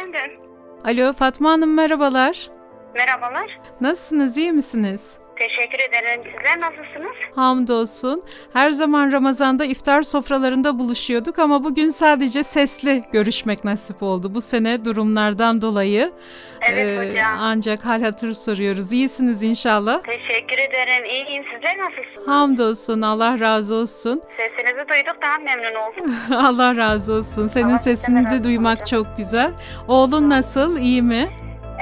Efendim, Alo Fatma Hanım merhabalar. merhabalar. Nasılsınız, iyi misiniz? Teşekkür ederim. Sizler nasılsınız? Hamdolsun. Her zaman Ramazan'da iftar sofralarında buluşuyorduk ama bugün sadece sesli görüşmek nasip oldu. Bu sene durumlardan dolayı. Evet Ee, hocam. Ancak hal hatır soruyoruz. İyisiniz inşallah. Teşekkür ederim. İyiyim. Sizler nasılsınız? Hamdolsun. Allah razı olsun. Sesinizi duyduk daha memnun oldum. Allah razı olsun. Senin Allah sesini de olsun duymak hocam. çok güzel. Oğlun nasıl? İyi mi?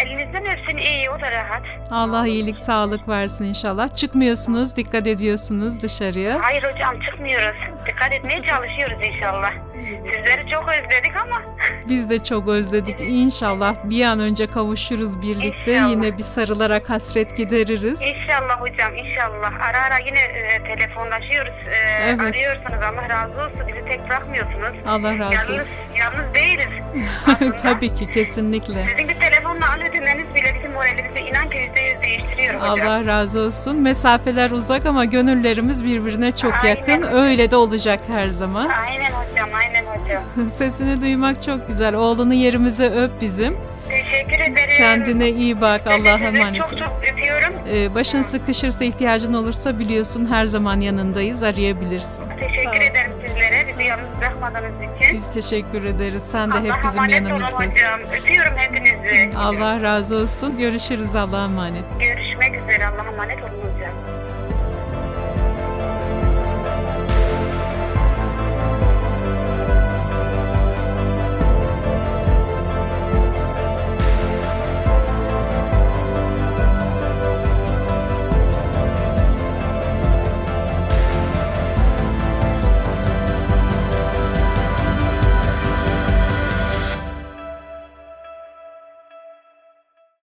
Elinizden öpsün iyi. O da rahat. Allah iyilik, sağlık versin inşallah. Çıkmıyorsunuz, dikkat ediyorsunuz dışarıya. Hayır hocam çıkmıyoruz. Dikkat etmeye çalışıyoruz inşallah. Sizleri çok özledik ama Biz de çok özledik. İnşallah bir an önce kavuşuruz birlikte. İnşallah. Yine bir sarılarak hasret gideririz. inşallah hocam inşallah. Ara ara yine e, telefonlaşıyoruz. E, Evet. Arıyorsunuz. Allah razı olsun. Bizi tek bırakmıyorsunuz. Allah razı Yalnız, olsun. yalnız değiliz. aslında. Tabii ki kesinlikle. Sizin bir telefonla alo demeniz bile bizim moralimizi inan ki yüzde yüz değiştiriyor hocam. Allah razı olsun. Mesafeler uzak ama gönüllerimiz birbirine çok Aynen yakın. Öyle de olacak her zaman. Aynen hocam, aynen hocam. Sesini duymak çok güzel. Oğlunu yerimize öp bizim. Teşekkür ederim. Kendine iyi bak. Allah'a emanet Çok ol. çok öpüyorum. Ee, başın sıkışırsa ihtiyacın olursa biliyorsun her zaman yanındayız. Arayabilirsin. Teşekkür ederim bırakmadığınız için. Biz teşekkür ederiz. Sen de Allah hep bizim emanet olun yanımızdasın. hocam. Öpüyorum hepinizi. Allah razı olsun. Görüşürüz. Allah'a emanet. Görüşmek üzere. Allah'a emanet olun.